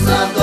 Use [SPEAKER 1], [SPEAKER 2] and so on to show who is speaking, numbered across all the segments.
[SPEAKER 1] Los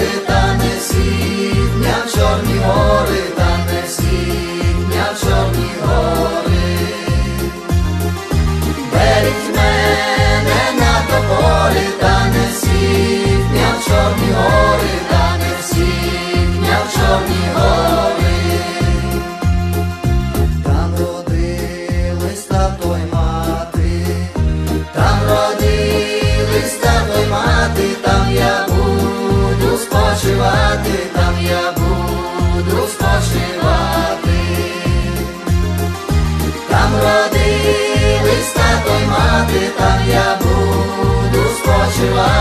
[SPEAKER 1] planeta. Мати, там я буду спочивати,